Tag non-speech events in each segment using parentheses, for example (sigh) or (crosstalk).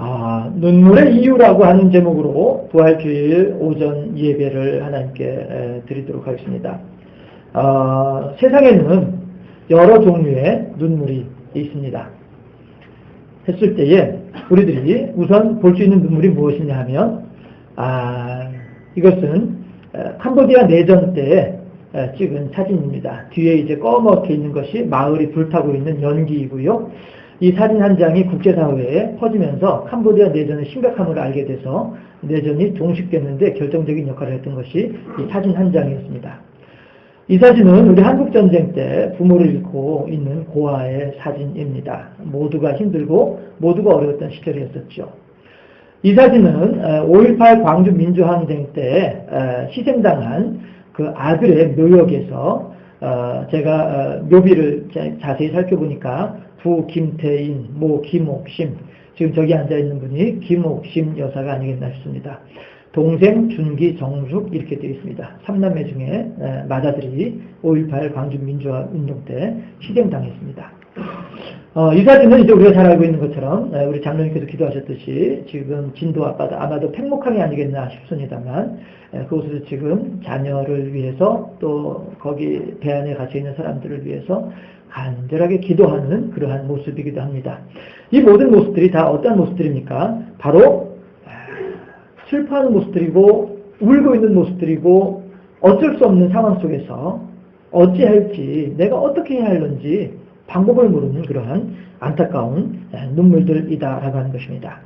아, 눈물의 이유라고 하는 제목으로 부활주일 오전 예배를 하나님께 드리도록 하겠습니다. 어, 세상에는 여러 종류의 눈물이 있습니다. 했을 때에 우리들이 우선 볼 수 있는 눈물이 무엇이냐 하면 아, 이것은 캄보디아 내전 때 찍은 사진입니다. 뒤에 이제 꺼멓게 있는 것이 마을이 불타고 있는 연기이고요. 이 사진 한 장이 국제사회에 퍼지면서 캄보디아 내전의 심각함을 알게 돼서 내전이 종식됐는데 결정적인 역할을 했던 것이 이 사진 한 장이었습니다. 이 사진은 우리 한국전쟁 때 부모를 잃고 있는 고아의 사진입니다. 모두가 힘들고 모두가 어려웠던 시절이었었죠. 이 사진은 5.18 광주 민주항쟁 때 희생당한 그 아들의 묘역에서 어, 제가 어, 묘비를 자세히 살펴보니까 부 김태인, 모 김옥심, 지금 저기 앉아있는 분이 김옥심 여사가 아니겠나 싶습니다. 동생 준기 정숙 이렇게 되어 있습니다. 3남매 중에 맏아들이 5.18 광주 민주화 운동 때 희생당했습니다. 어, 이 사진은 이제 우리가 잘 알고 있는 것처럼 우리 장로님께서 기도하셨듯이 지금 진도 아빠도 아마도 팽목항이 아니겠나 싶습니다만 그곳에서 지금 자녀를 위해서 또 거기 배 안에 갇혀 있는 사람들을 위해서 간절하게 기도하는 그러한 모습이기도 합니다. 이 모든 모습들이 다 어떤 모습들입니까? 바로 슬퍼하는 모습들이고 울고 있는 모습들이고 어쩔 수 없는 상황 속에서 어찌할지 내가 어떻게 해야 할는지 방법을 모르는 그러한 안타까운 눈물들이다라고 하는 것입니다.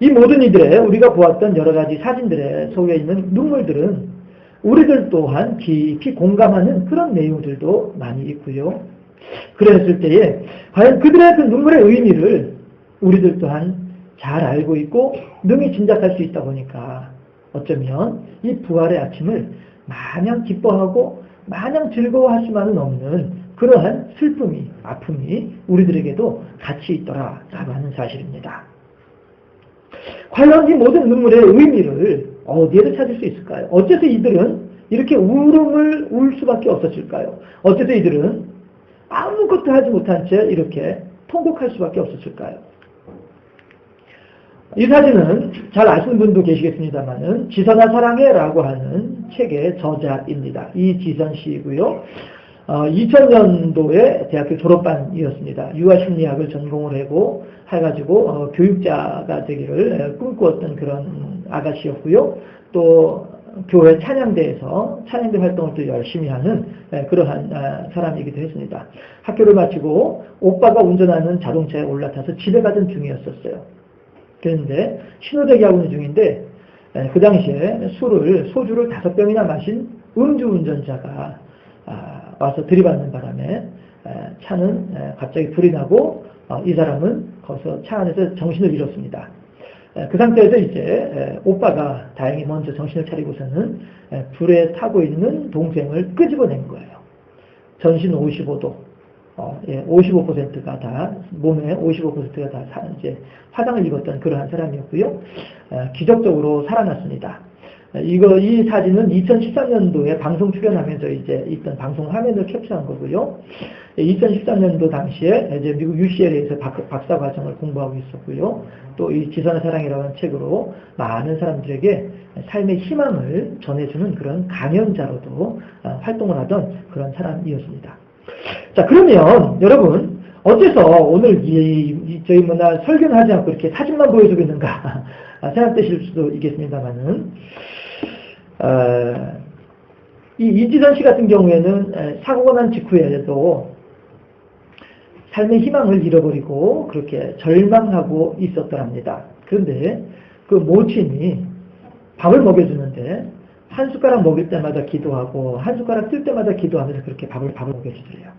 이 모든 이들의 우리가 보았던 여러 가지 사진들에 속에 있는 눈물들은 우리들 또한 깊이 공감하는 그런 내용들도 많이 있고요. 그랬을 때에 과연 그들의 그 눈물의 의미를 우리들 또한 잘 알고 있고 능히 짐작할 수 있다 보니까 어쩌면 이 부활의 아침을 마냥 기뻐하고 마냥 즐거워할 수만은 없는 그러한 슬픔이, 아픔이 우리들에게도 같이 있더라라고 하는 사실입니다. 과연 이 모든 눈물의 의미를 어디에서 찾을 수 있을까요? 어째서 이들은 이렇게 울음을 울 수밖에 없었을까요? 어째서 이들은 아무것도 하지 못한 채 이렇게 통곡할 수밖에 없었을까요? 이 사진은 잘 아시는 분도 계시겠습니다만은 지선아 사랑해라고 하는 책의 저자입니다. 이지선 씨이고요. 어, 2000년도에 대학교 졸업반이었습니다. 유아심리학을 전공을 하고 해가지고 어, 교육자가 되기를 꿈꾸었던 그런 아가씨였고요. 또 교회 찬양대에서 찬양대 활동을 또 열심히 하는 그러한 아, 사람이기도 했습니다. 학교를 마치고 오빠가 운전하는 자동차에 올라타서 집에 가던 중이었었어요. 그런데 신호대기 하고 있는 중인데 그 당시에 술을 소주를 다섯 병이나 마신 음주 운전자가 아, 와서 들이받는 바람에 차는 갑자기 불이 나고 어, 이 사람은 거기서 차 안에서 정신을 잃었습니다. 그 상태에서 이제 오빠가 다행히 먼저 정신을 차리고서는 불에 타고 있는 동생을 끄집어낸 거예요. 전신 55도, 어, 예, 55%가 다 몸에 55%가 다 이제 화상을 입었던 그러한 사람이었고요. 기적적으로 살아났습니다. 이거 이 사진은 2013년도에 방송 출연하면서 이제 있던 방송 화면을 캡처한 거고요. 2013년도 당시에 이제 미국 UCLA에서 박, 사 과정을 공부하고 있었고요. 또 이 지선의 사랑이라는 책으로 많은 사람들에게 삶의 희망을 전해주는 그런 강연자로도 어, 활동을 하던 그런 사람이었습니다. 자 그러면 여러분 어째서 오늘 이, 이 저희 뭐나 설교는 하지 않고 이렇게 사진만 보여주고 있는가 (laughs) 생각되실 수도 있겠습니다만은 어, 이 이지선 씨 같은 경우에는 사고가 난 직후에도 삶의 희망을 잃어버리고 그렇게 절망하고 있었더랍니다. 그런데 그 모친이 밥을 먹여주는데 한 숟가락 먹일 때마다 기도하고 한 숟가락 뜰 때마다 기도하면서 그렇게 밥을 밥을 먹여주더래요.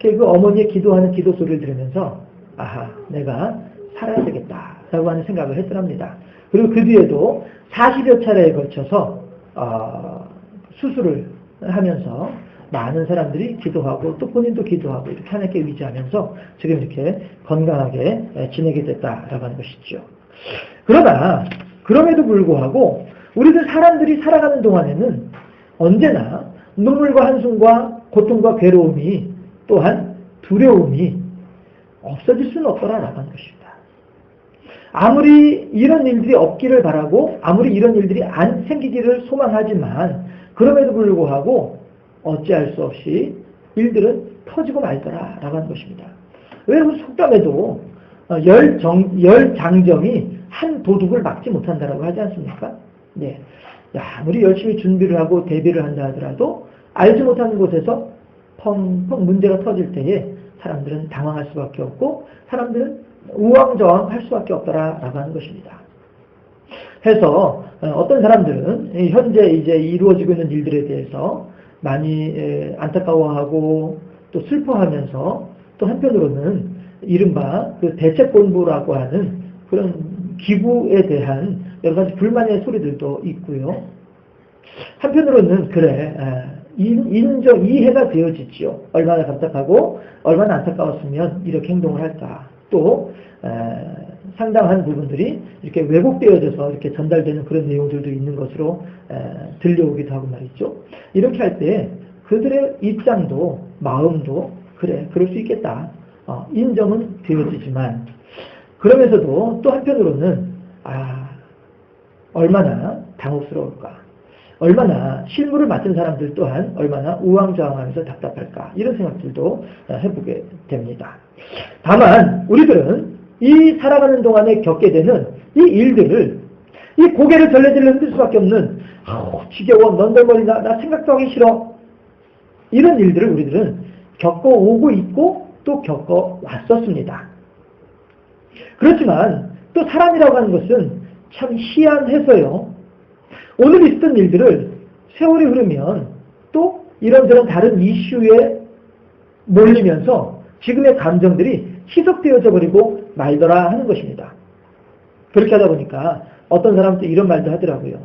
그 어머니의 기도하는 기도 소리를 들으면서 아하 내가 살아야 되겠다라고 하는 생각을 했더랍니다. 그리고 그 뒤에도 40여 차례에 걸쳐서 어, 수술을 하면서 많은 사람들이 기도하고 또 본인도 기도하고 이렇게 하나님께 의지하면서 지금 이렇게 건강하게 지내게 됐다라고 하는 것이죠. 그러나 그럼에도 불구하고 우리들 사람들이 살아가는 동안에는 언제나 눈물과 한숨과 고통과 괴로움이 또한 두려움이 없어질 수는 없더라라고 하는 것입니다. 아무리 이런 일들이 없기를 바라고 아무리 이런 일들이 안 생기기를 소망하지만 그럼에도 불구하고 어찌할 수 없이 일들은 터지고 말더라 라고 하는 것입니다. 왜 속담에도 어, 열, 정, 열 장정이 한 도둑을 막지 못한다라고 하지 않습니까? 네. 야, 아무리 열심히 준비를 하고 대비를 한다 하더라도 알지 못하는 곳에서 펑펑 문제가 터질 때에 사람들은 당황할 수밖에 없고 사람들은 우왕좌왕할 수밖에 없더라라고 하는 것입니다. 해서 어, 어떤 사람들은 현재 이제 이루어지고 있는 일들에 대해서 많이 안타까워하고 또 슬퍼하면서 또 한편으로는 이른바 그 대책본부라고 하는 그런 기부에 대한 여러 가지 불만의 소리들도 있고요. 한편으로는 그래 인정 이해가 되어지지요. 얼마나 답답하고 얼마나 안타까웠으면 이렇게 행동을 할까. 또 상당한 부분들이 이렇게 왜곡되어져서 이렇게 전달되는 그런 내용들도 있는 것으로 들려오기도 하고 말이죠. 이렇게 할 때 그들의 입장도 마음도 그래 그럴 수 있겠다. 어, 인정은 되어지지만 그러면서도 또 한편으로는 아 얼마나 당혹스러울까. 얼마나 실무를 맡은 사람들 또한 얼마나 우왕좌왕하면서 답답할까 이런 생각들도 해보게 됩니다. 다만 우리들은 이 살아가는 동안에 겪게 되는 이 일들을 이 고개를 절레절레 흔들 수밖에 없는 아우 지겨워 넌덜머리 나, 나 생각도 하기 싫어 이런 일들을 우리들은 겪어오고 있고 또 겪어왔었습니다. 그렇지만 또 사람이라고 하는 것은 참 희한해서요. 오늘 있었던 일들을 세월이 흐르면 또 이런저런 다른 이슈에 몰리면서 지금의 감정들이 희석되어져 버리고 말더라 하는 것입니다. 그렇게 하다 보니까 어떤 사람도 이런 말도 하더라고요.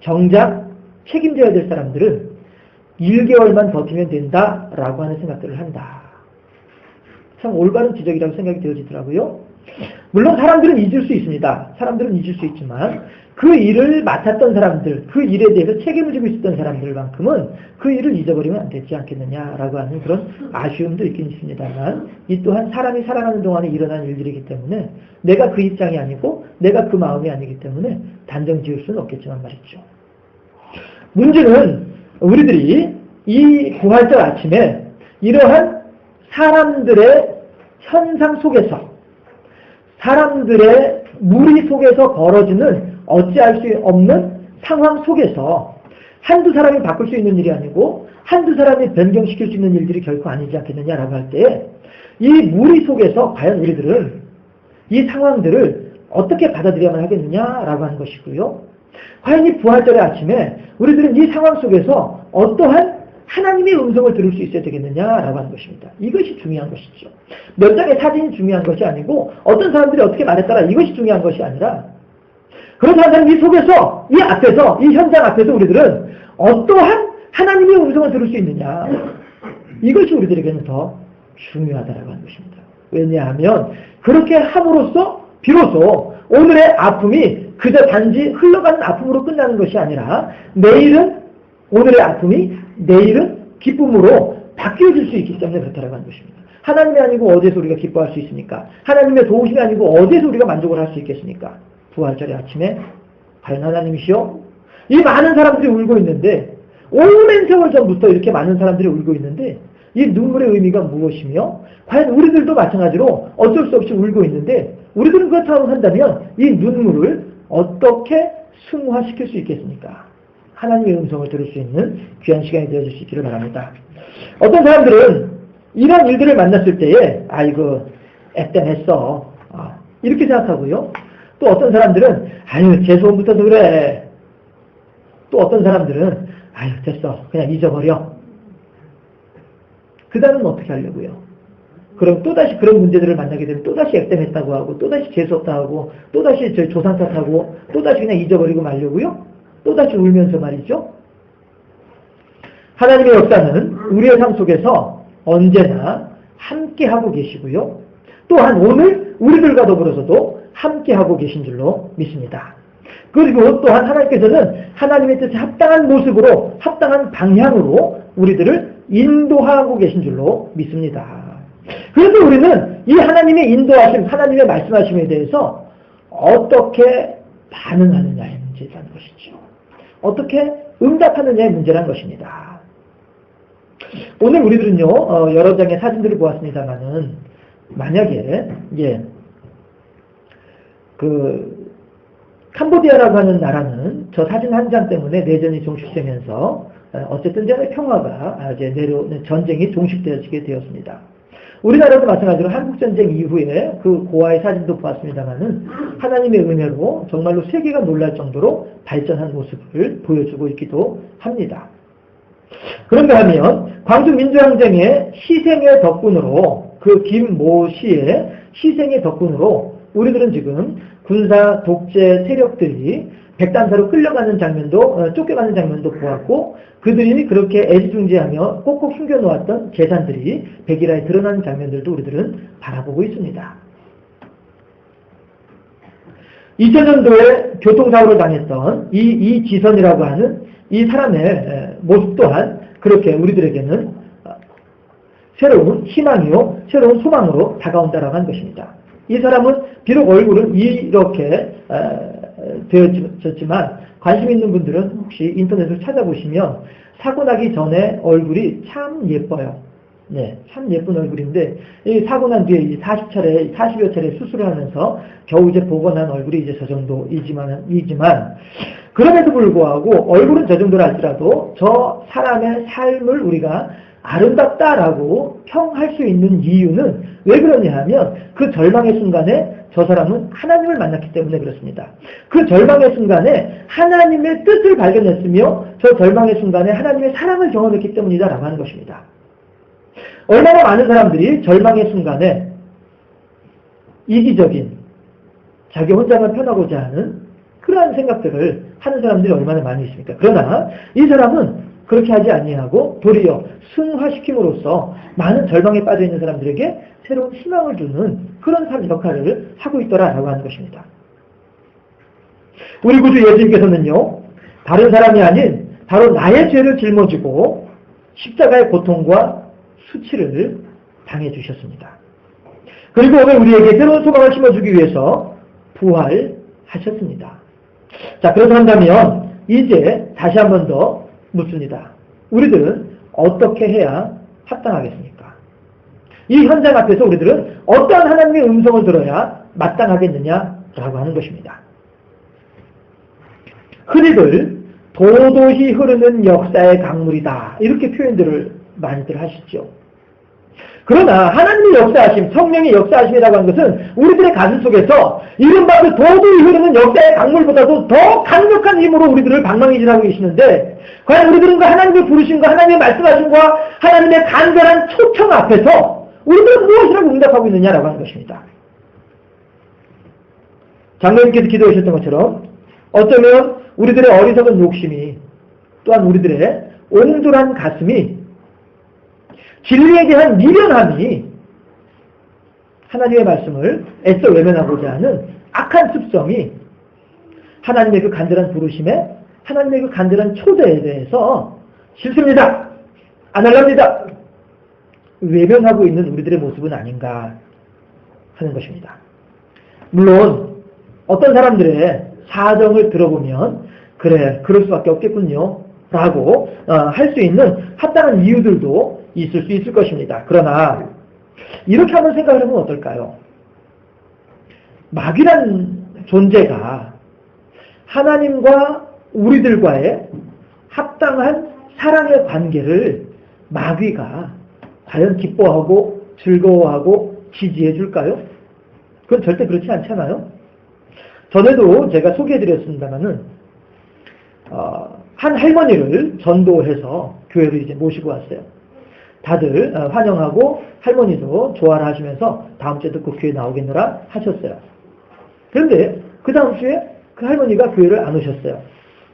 정작 책임져야 될 사람들은 1개월만 버티면 된다라고 하는 생각들을 한다. 참 올바른 지적이라고 생각이 되어지더라고요. 물론 사람들은 잊을 수 있습니다. 사람들은 잊을 수 있지만 그 일을 맡았던 사람들, 그 일에 대해서 책임을 지고 있었던 사람들만큼은 그 일을 잊어버리면 안 되지 않겠느냐라고 하는 그런 아쉬움도 있긴 있습니다만 이 또한 사람이 살아가는 동안에 일어난 일들이기 때문에 내가 그 입장이 아니고 내가 그 마음이 아니기 때문에 단정 지을 수는 없겠지만 말이죠. 문제는 우리들이 이 부활절 아침에 이러한 사람들의 현상 속에서 사람들의 무리 속에서 벌어지는 어찌할 수 없는 상황 속에서 한두 사람이 바꿀 수 있는 일이 아니고 한두 사람이 변경시킬 수 있는 일들이 결코 아니지 않겠느냐라고 할때이 무리 속에서 과연 우리들은 이 상황들을 어떻게 받아들여야만 하겠느냐라고 하는 것이고요. 과연 이 부활절의 아침에 우리들은 이 상황 속에서 어떠한 하나님의 음성을 들을 수 있어야 되겠느냐라고 하는 것입니다. 이것이 중요한 것이죠. 몇 장의 사진이 중요한 것이 아니고 어떤 사람들이 어떻게 말했더라 이것이 중요한 것이 아니라 그렇다면 이 속에서 이 앞에서 이 현장 앞에서 우리들은 어떠한 하나님의 음성을 들을 수 있느냐 이것이 우리들에게는 더 중요하다라고 하는 것입니다. 왜냐하면 그렇게 함으로써 비로소 오늘의 아픔이 그저 단지 흘러가는 아픔으로 끝나는 것이 아니라 내일은 오늘의 아픔이 내일은 기쁨으로 바뀌어질 수 있기 때문에 그렇다라고 하는 것입니다. 하나님이 아니고 어디서 우리가 기뻐할 수 있습니까? 하나님의 도우심이 아니고 어디서 우리가 만족을 할 수 있겠습니까? 부활절의 아침에 과연 하나님이시여? 이 많은 사람들이 울고 있는데 오랜 세월 전부터 이렇게 많은 사람들이 울고 있는데 이 눈물의 의미가 무엇이며 과연 우리들도 마찬가지로 어쩔 수 없이 울고 있는데 우리들은 그렇다고 한다면 이 눈물을 어떻게 승화시킬 수 있겠습니까? 하나님의 음성을 들을 수 있는 귀한 시간이 되어줄 수 있기를 바랍니다. 어떤 사람들은 이런 일들을 만났을 때에 아이고 애땜했어 아, 이렇게 생각하고요. 또 어떤 사람들은 아유 재수원부터도 그래. 또 어떤 사람들은 아유 됐어 그냥 잊어버려. 그 다음은 어떻게 하려고요? 그럼 또다시 그런 문제들을 만나게 되면 또다시 액땜했다고 하고 또다시 재수없다 하고 또다시 조상 탓하고 또다시 그냥 잊어버리고 말려고요? 또다시 울면서 말이죠. 하나님의 역사는 우리의 삶 속에서 언제나 함께하고 계시고요. 또한 오늘 우리들과 더불어서도 함께하고 계신 줄로 믿습니다. 그리고 또한 하나님께서는 하나님의 뜻에 합당한 모습으로 합당한 방향으로 우리들을 인도하고 계신 줄로 믿습니다. 그래서 우리는 이 하나님의 인도하심, 하나님의 말씀하심에 대해서 어떻게 반응하느냐의 문제라는 것이죠. 어떻게 응답하느냐의 문제란 것입니다. 오늘 우리들은요, 어, 여러 장의 사진들을 보았습니다만은, 만약에, 예, 그, 캄보디아라고 하는 나라는 저 사진 한 장 때문에 내전이 종식되면서, 어, 어쨌든 간에 평화가 이제 내려, 전쟁이 종식되어지게 되었습니다. 우리나라도 마찬가지로 한국전쟁 이후에 그 고아의 사진도 보았습니다만은 하나님의 은혜로 정말로 세계가 놀랄 정도로 발전한 모습을 보여주고 있기도 합니다. 그런가 하면 광주 민주항쟁의 희생의 덕분으로 그 김모 씨의 희생의 덕분으로 우리들은 지금 군사 독재 세력들이 백단사로 끌려가는 장면도 어, 쫓겨가는 장면도 보았고 그들이 그렇게 애지중지하며 꼭꼭 숨겨놓았던 재산들이 백일화에 드러나는 장면들도 우리들은 바라보고 있습니다. 2000년도에 교통사고를 당했던 이, 이 지선이라고 하는 이 사람의 모습 또한 그렇게 우리들에게는 어, 새로운 희망이요, 새로운 소망으로 다가온다라고 하는 것입니다. 이 사람은 비록 얼굴은 이렇게 되어졌지만 관심 있는 분들은 혹시 인터넷을 찾아보시면 사고 나기 전에 얼굴이 참 예뻐요. 네, 참 예쁜 얼굴인데 이 사고 난 뒤에 40차례, 40여 차례 수술을 하면서 겨우 이제 복원한 얼굴이 이제 저 정도이지만 이지만 그럼에도 불구하고 얼굴은 저 정도라 할지라도 저 사람의 삶을 우리가 아름답다라고 평할 수 있는 이유는 왜 그러냐 하면 그 절망의 순간에 저 사람은 하나님을 만났기 때문에 그렇습니다. 그 절망의 순간에 하나님의 뜻을 발견했으며 저 절망의 순간에 하나님의 사랑을 경험했기 때문이다라고 하는 것입니다. 얼마나 많은 사람들이 절망의 순간에 이기적인 자기 혼자만 편하고자 하는 그러한 생각들을 하는 사람들이 얼마나 많이 있습니까? 그러나 이 사람은 그렇게 하지 아니하고 도리어 승화시킴으로써 많은 절망에 빠져 있는 사람들에게 새로운 희망을 주는 그런 삶 역할을 하고 있더라라고 하는 것입니다. 우리 구주 예수님께서는요, 다른 사람이 아닌 바로 나의 죄를 짊어지고 십자가의 고통과 수치를 당해 주셨습니다. 그리고 오늘 우리에게 새로운 소망을 심어주기 위해서 부활하셨습니다. 자, 그렇다 한다면 이제 다시 한 번 더 묻습니다. 우리들은 어떻게 해야 합당하겠습니까? 이 현장 앞에서 우리들은 어떤 하나님의 음성을 들어야 마땅하겠느냐라고 하는 것입니다. 흔히들 도도히 흐르는 역사의 강물이다 이렇게 표현들을 많이들 하시죠. 그러나 하나님의 역사하심, 성령의 역사하심이라고 하는 것은 우리들의 가슴 속에서 이른바 그 도도히 흐르는 역사의 강물보다도 더 강력한 힘으로 우리들을 방망이질하고 계시는데 과연 우리들은 그 하나님의 부르심과 하나님의 말씀하심과 하나님의 간절한 초청 앞에서 우리들은 무엇이라고 응답하고 있느냐라고 하는 것입니다. 장로님께서 기도하셨던 것처럼 어쩌면 우리들의 어리석은 욕심이 또한 우리들의 옹졸한 가슴이 진리에 대한 미련함이 하나님의 말씀을 애써 외면하고자 하는 악한 습성이 하나님의 그 간절한 부르심에 하나님의 그 간절한 초대에 대해서 싫습니다. 안 할랍니다. 외면하고 있는 우리들의 모습은 아닌가 하는 것입니다. 물론 어떤 사람들의 사정을 들어보면 그래 그럴 수밖에 없겠군요 라고 어, 할 수 있는 합당한 이유들도 있을 수 있을 것입니다. 그러나 이렇게 한번 생각을 해보면 어떨까요? 마귀란 존재가 하나님과 우리들과의 합당한 사랑의 관계를 마귀가 과연 기뻐하고 즐거워하고 지지해 줄까요? 그건 절대 그렇지 않잖아요. 전에도 제가 소개해드렸습니다만은 어, 한 할머니를 전도해서 교회로 이제 모시고 왔어요. 다들 어, 환영하고 할머니도 좋아라 하시면서 다음 주에 듣고 교회 나오겠노라 하셨어요. 그런데 그 다음 주에 그 할머니가 교회를 안 오셨어요.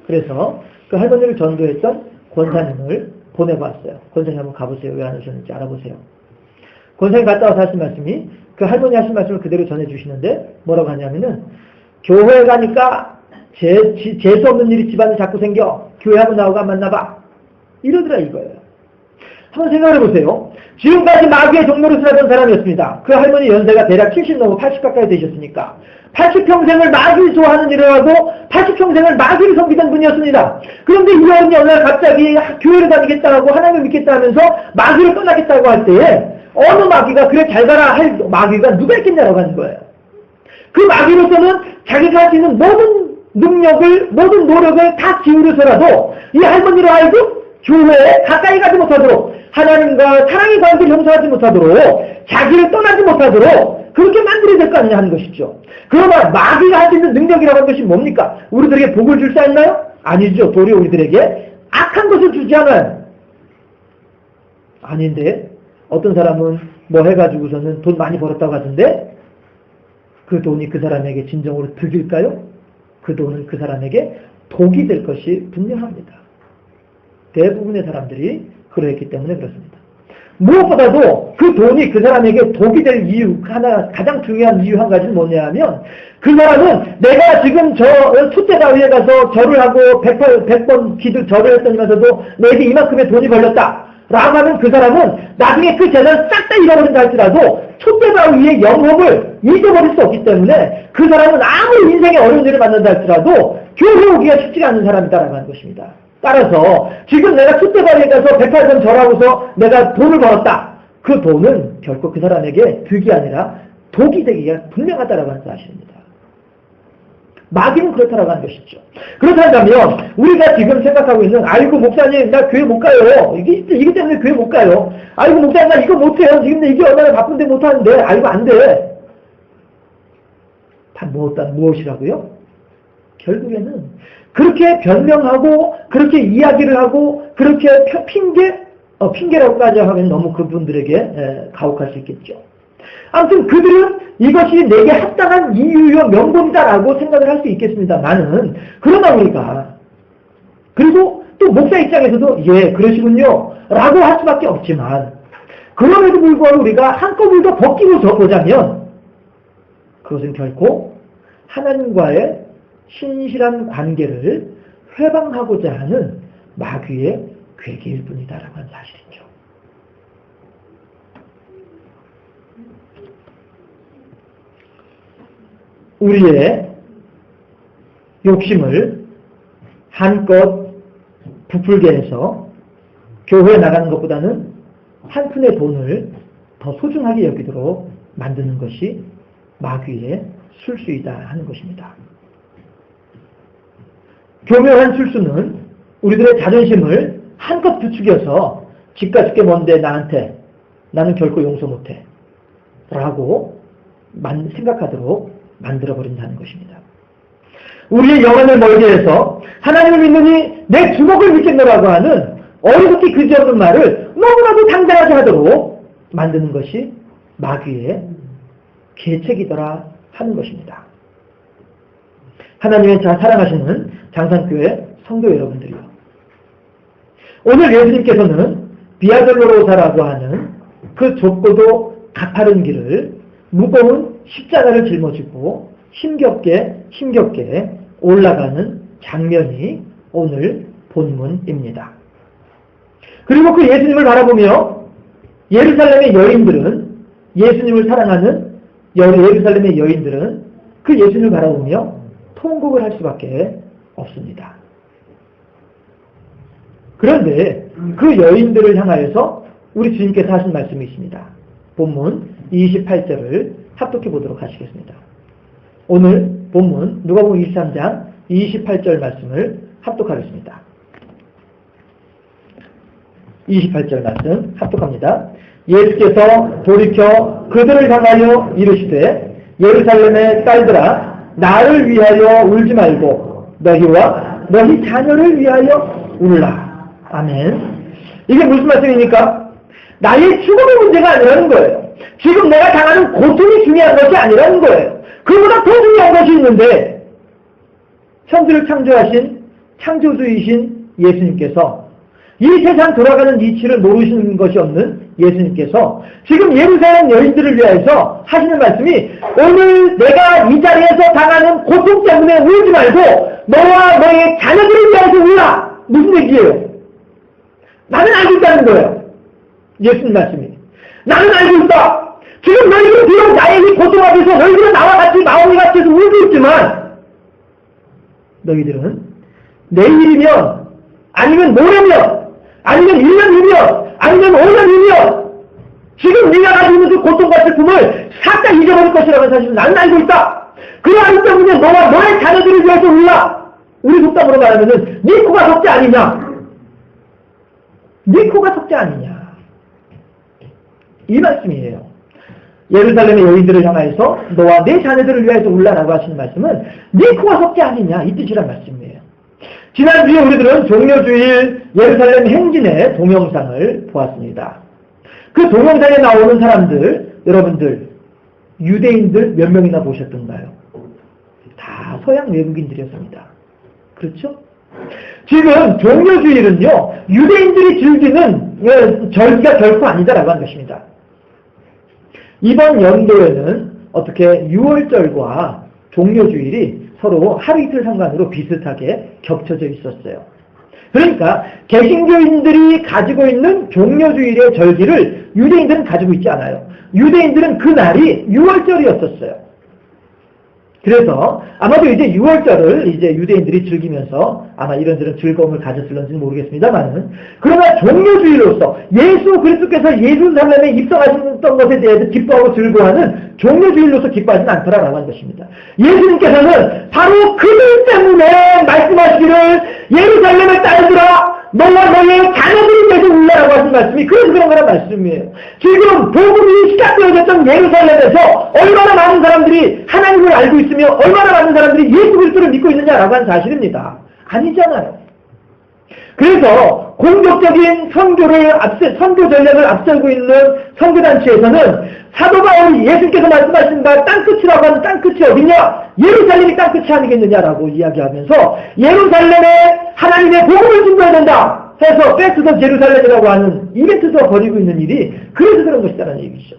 그래서 그 할머니를 전도했던 권사님을 보내봤어요. 권사님 한번 가보세요. 왜 안 오셨는지 알아보세요. 권사님 갔다 와서 하신 말씀이 그 할머니 하신 말씀을 그대로 전해주시는데 뭐라고 하냐면은 교회 가니까 재, 재수 없는 일이 집안에 자꾸 생겨. 교회 한번 나오고 안 만나봐. 이러더라 이거예요. 한번 생각해 보세요. 지금까지 마귀의 종로를 살던 사람이었습니다. 그 할머니 연세가 대략 70 넘어 80 가까이 되셨으니까 80평생을 마귀를 좋아하는 일을 하고 80평생을 마귀를 섬기던 분이었습니다. 그런데 이 여인이 어느 날 갑자기 교회를 다니겠다고 하나님을 믿겠다 하면서 마귀를 떠나겠다고 할 때에 어느 마귀가 그래 잘 가라 할 마귀가 누가 있겠냐라고 하는 거예요. 그 마귀로서는 자기가 할 수 있는 모든 능력을 모든 노력을 다 기울여서라도 이 할머니로 하여금 교회에 가까이 가지 못하도록 하나님과 사랑의 관계를 형성하지 못하도록 자기를 떠나지 못하도록 그렇게 만들어야 될 거 아니냐 하는 것이죠. 그러나 마귀가 할 수 있는 능력이라고 하는 것이 뭡니까? 우리들에게 복을 줄 수 있나요? 아니죠. 도리어 우리들에게 악한 것을 주지 않아요. 아닌데 어떤 사람은 뭐 해가지고서는 돈 많이 벌었다고 하던데 그 돈이 그 사람에게 진정으로 득일까요? 그 돈은 그 사람에게 독이 될 것이 분명합니다. 대부분의 사람들이 그러했기 때문에 그렇습니다. 무엇보다도 그 돈이 그 사람에게 독이 될 이유, 하나, 가장 중요한 이유 한 가지는 뭐냐 하면, 그 사람은 내가 지금 저 숫대바위에 가서 절을 하고 100번, 100번 기도 절을 했더니면서도 내게 이만큼의 돈이 걸렸다. 라고 하면 그 사람은 나중에 그 재산 싹다 잃어버린다 할지라도 촛대바위의 영업을 잊어버릴 수 없기 때문에 그 사람은 아무리 인생에 어려운 일을 만난다 할지라도 교회 오기가 쉽지가 않은 사람이다라고 하는 것입니다. 따라서 지금 내가 숫대바위에 가서 108번 절하고서 내가 돈을 벌었다. 그 돈은 결코 그 사람에게 득이 아니라 독이 되기가 분명하다라고 하는 사실입니다. 마귀는 그렇다라고 하는 것이죠. 그렇다면 우리가 지금 생각하고 있는 아이고 목사님 나 교회 못 가요. 이게 이게 때문에 교회 못 가요. 아이고 목사님 나 이거 못해요. 지금 이게 얼마나 바쁜데 못하는데 아이고 안 돼. 다 무엇, 무엇이라고요? 결국에는 그렇게 변명하고 그렇게 이야기를 하고 그렇게 핑계 어, 핑계라고까지 하면 너무 그분들에게 에, 가혹할 수 있겠죠. 아무튼 그들은 이것이 내게 합당한 이유요 명분이다라고 생각을 할 수 있겠습니다만은 그러나 우리가 그리고 또 목사 입장에서도 예 그러시군요 라고 할 수밖에 없지만 그럼에도 불구하고 우리가 한꺼번에 더 벗기고서 보자면 그것은 결코 하나님과의 신실한 관계를 회방하고자 하는 마귀의 괴계일 뿐이다라고 하는 사실이죠. 우리의 욕심을 한껏 부풀게 해서 교회에 나가는 것보다는 한 푼의 돈을 더 소중하게 여기도록 만드는 것이 마귀의 술수이다 하는 것입니다. 교묘한 술수는 우리들의 자존심을 한껏 부추겨서 집과 집게 먼데 나한테 나는 결코 용서 못해 라고 생각하도록 만들어버린다는 것입니다. 우리의 영혼을 멀게 해서 하나님을 믿느니 내 주먹을 믿겠노라고 하는 어리석기 그지없는 말을 너무나도 당당하게 하도록 만드는 것이 마귀의 계책이더라 하는 것입니다. 하나님의 자 사랑하시는 장산교회 성도 여러분들이요. 오늘 예수님께서는 비아들로로사라고 하는 그 좁고도 가파른 길을 무거운 십자가를 짊어지고 힘겹게 힘겹게 올라가는 장면이 오늘 본문입니다. 그리고 그 예수님을 바라보며 예루살렘의 여인들은 예수님을 사랑하는 예루살렘의 여인들은 그 예수님을 바라보며 통곡을 할 수밖에 없습니다. 그런데 그 여인들을 향하여서 우리 주님께서 하신 말씀이 있습니다. 본문 28절을 합독해 보도록 하시겠습니다. 오늘 본문 누가복음 23장 28절 말씀을 합독하겠습니다. 28절 말씀 합독합니다. 예수께서 돌이켜 그들을 향하여 이르시되 예루살렘의 딸들아 나를 위하여 울지 말고 너희와 너희 자녀를 위하여 울라. 아멘. 이게 무슨 말씀입니까? 나의 죽음의 문제가 아니라는 거예요. 지금 내가 당하는 고통이 중요한 것이 아니라는 거예요. 그보다 더 중요한 것이 있는데 천지를 창조하신 창조주이신 예수님께서 이 세상 돌아가는 이치를 모르시는 것이 없는 예수님께서 지금 예루살렘 여인들을 위하여서 하시는 말씀이 오늘 내가 이 자리에서 당하는 고통 때문에 울지 말고 너와 너의 자녀들을 위하여서 울라. 무슨 얘기예요? 나는 알고 있다는 거예요. 예수님 말씀이. 나는 알고 있다. 지금 너희들은 비록 나의 이 고통 앞에서 너희들은 나와 같이 마음이 같이서 울고 있지만 너희들은 내일이면 아니면 모레면 아니면 1년 후면 아니면 5년 후면 지금 네가 가지고 있는 그 고통과 슬픔을 싹 다 잊어버릴 것이라는 사실을 나는 알고 있다. 그러하기 때문에 너와 너의 자녀들을 위해서 울라. 우리 속담으로 말하면은 네 코가 석재 아니냐. 네 코가 석재 아니냐. 이 말씀이에요. 예루살렘의 여인들을 향하여서 너와 내 자녀들을 위해서 울라라고 하시는 말씀은 네 코가 석재 아니냐 이 뜻이란 말씀이에요. 지난주에 우리들은 종료주일 예루살렘 행진의 동영상을 보았습니다. 그 동영상에 나오는 사람들 여러분들 유대인들 몇 명이나 보셨던가요? 다 서양 외국인들이었습니다. 그렇죠? 지금 종료주일은요 유대인들이 즐기는 예, 절기가 결코 아니다라고 한 것입니다. 이번 연도에는 어떻게 6월절과 종료주일이 서로 하루 이틀 상관으로 비슷하게 겹쳐져 있었어요. 그러니까 개신교인들이 가지고 있는 종료주일의 절기를 유대인들은 가지고 있지 않아요. 유대인들은 그 날이 6월절이었었어요. 그래서 아마도 이제 6월절을 이제 유대인들이 즐기면서 아마 이런저런 즐거움을 가졌을런지는 모르겠습니다만은 그러나 종료주의로서 예수 그리스도께서 예루살렘에 입성하셨던 것에 대해서 기뻐하고 즐거워하는 종료주의로서 기뻐하지는 않더라라고 한 것입니다. 예수님께서는 바로 그들 때문에 말씀하시기를 예루살렘의 딸들아 너와 너의 자녀들이 되서 울라라고 하신 말씀이 그래서 그런 거란 말씀이에요. 지금 복음이 시작되어졌던 예루살렘에서 얼마나 많은 사람들이 하나님을 알고 있으며 얼마나 많은 사람들이 예수 그리스도를 믿고 있느냐라고 하는 사실입니다. 아니잖아요. 그래서 공격적인 선교를 앞세, 선교 전략을 앞세우고 있는 선교단체에서는 사도 바울이 예수님께서 말씀하신 바 땅끝이라고 하는 땅끝이 어디냐? 예루살렘이 땅끝이 아니겠느냐라고 이야기하면서 예루살렘에 하나님의 복음을 증거해야 된다 해서 백투더 제루살렘이라고 하는 이벤트도 벌이고 있는 일이 그래서 그런 것이다라는 얘기죠.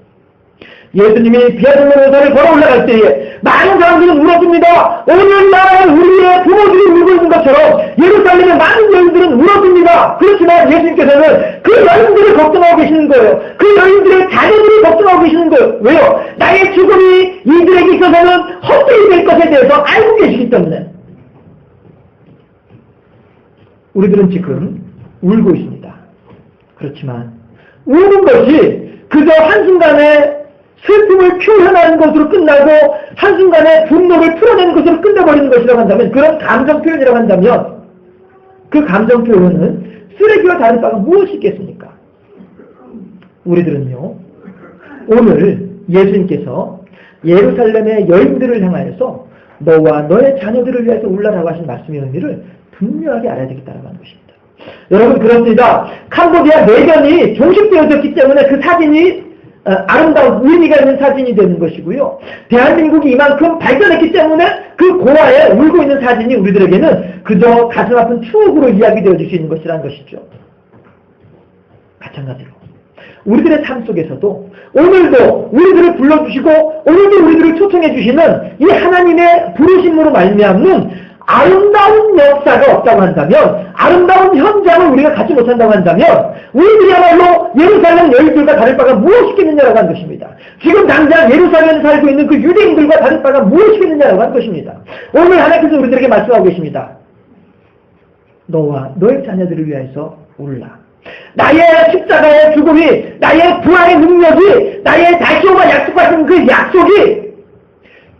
예수님이 비아들로 오사를 걸어 올라갈 때에 많은 사람들은 울었습니다. 오늘날 우리의 부모들이 울고 있는 것처럼 예루살렘의 많은 여인들은 울었습니다. 그렇지만 예수님께서는 그 여인들을 걱정하고 계시는 거예요. 그 여인들의 자녀들이 걱정하고 계시는 거예요. 왜요? 나의 죽음이 이들에게 있어서는 헛되이 될 것에 대해서 알고 계시기 때문에. 우리들은 지금 울고 있습니다. 그렇지만 우는 것이 그저 한순간에 슬픔을 표현하는 것으로 끝나고 한순간에 분노를 풀어내는 것으로 끝내버리는 것이라고 한다면 그런 감정 표현이라고 한다면 그 감정 표현은 쓰레기와 다른 바가 무엇이 있겠습니까? 우리들은요 오늘 예수님께서 예루살렘의 여인들을 향하여서 너와 너의 자녀들을 위해서 울라라고 하신 말씀의 의미를 분명하게 알아야 되겠다는 것입니다. 여러분 그렇습니다. 캄보디아 내전이 종식되어졌기 때문에 그 사진이 어, 아름다운 의미가 있는 사진이 되는 것이고요. 대한민국이 이만큼 발전했기 때문에 그 고아에 울고 있는 사진이 우리들에게는 그저 가슴 아픈 추억으로 이야기되어질 수 있는 것이라는 것이죠. 마찬가지로 우리들의 삶 속에서도 오늘도 우리들을 불러주시고 오늘도 우리들을 초청해 주시는 이 하나님의 부르심으로 말미암는 아름다운 역사가 없다고 한다면 아름다운 현장을 우리가 갖지 못한다고 한다면 우리들이야말로 예루살렘 여인들과 다를 바가 무엇이겠느냐라고 하는 것입니다. 지금 당장 예루살렘에 살고 있는 그 유대인들과 다를 바가 무엇이겠느냐라고 하는 것입니다. 오늘 하나님께서 우리들에게 말씀하고 계십니다. 너와 너의 자녀들을 위해서 울라. 나의 십자가의 죽음이 나의 부활의 능력이 나의 다시 오마 약속하신 그 약속이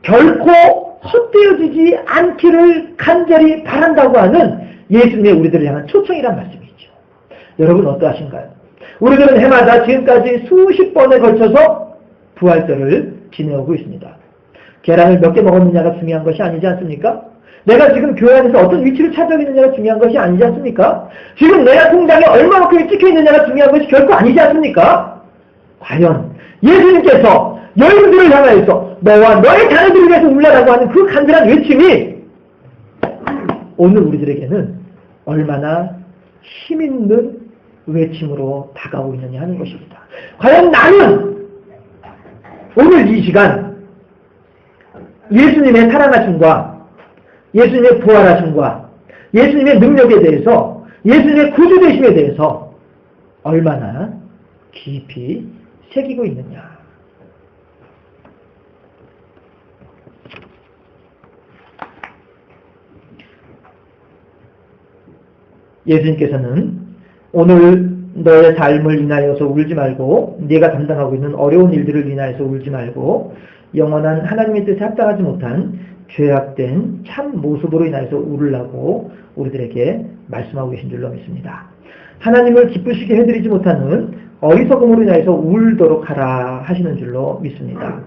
결코 헛되어지지 않기를 간절히 바란다고 하는 예수님의 우리들을 향한 초청이란 말씀이죠. 여러분 어떠하신가요? 우리들은 해마다 지금까지 수십 번에 걸쳐서 부활절을 지내오고 있습니다. 계란을 몇 개 먹었느냐가 중요한 것이 아니지 않습니까? 내가 지금 교회 안에서 어떤 위치를 차지하고 있느냐가 중요한 것이 아니지 않습니까? 지금 내가 통장에 얼마만큼 찍혀 있느냐가 중요한 것이 결코 아니지 않습니까? 과연 예수님께서 여인들을 향하여서 너와 너의 자녀들을 위해서 울라라고 하는 그 간절한 외침이 오늘 우리들에게는 얼마나 힘있는 외침으로 다가오고 있느냐 하는 것입니다. 과연 나는 오늘 이 시간 예수님의 살아나심과 예수님의 부활하심과 예수님의 능력에 대해서 예수님의 구주 되심에 대해서 얼마나 깊이 새기고 있느냐. 예수님께서는 오늘 너의 삶을 인하여서 울지 말고 네가 담당하고 있는 어려운 일들을 인하여서 울지 말고 영원한 하나님의 뜻에 합당하지 못한 죄악된 참 모습으로 인하여서 울으라고 우리들에게 말씀하고 계신 줄로 믿습니다. 하나님을 기쁘시게 해드리지 못하는 어리석음으로 인하여서 울도록 하라 하시는 줄로 믿습니다.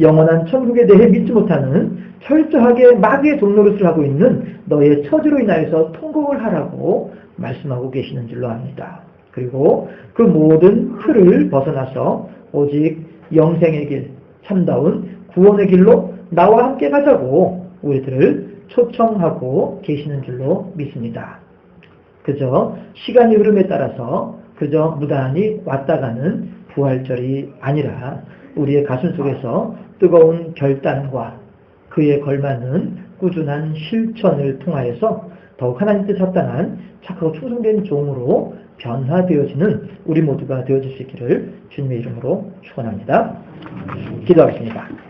영원한 천국에 대해 믿지 못하는 철저하게 마귀의 종노릇을 하고 있는 너의 처지로 인하여서 통곡을 하라고 말씀하고 계시는 줄로 압니다. 그리고 그 모든 틀을 벗어나서 오직 영생의 길, 참다운 구원의 길로 나와 함께 가자고 우리들을 초청하고 계시는 줄로 믿습니다. 그저 시간의 흐름에 따라서 그저 무단히 왔다 가는 부활절이 아니라 우리의 가슴 속에서 뜨거운 결단과 그에 걸맞는 꾸준한 실천을 통하여서 더욱 하나님 뜻 합당한 착하고 충성된 종으로 변화되어지는 우리 모두가 되어질 수 있기를 주님의 이름으로 축원합니다. 기도하겠습니다.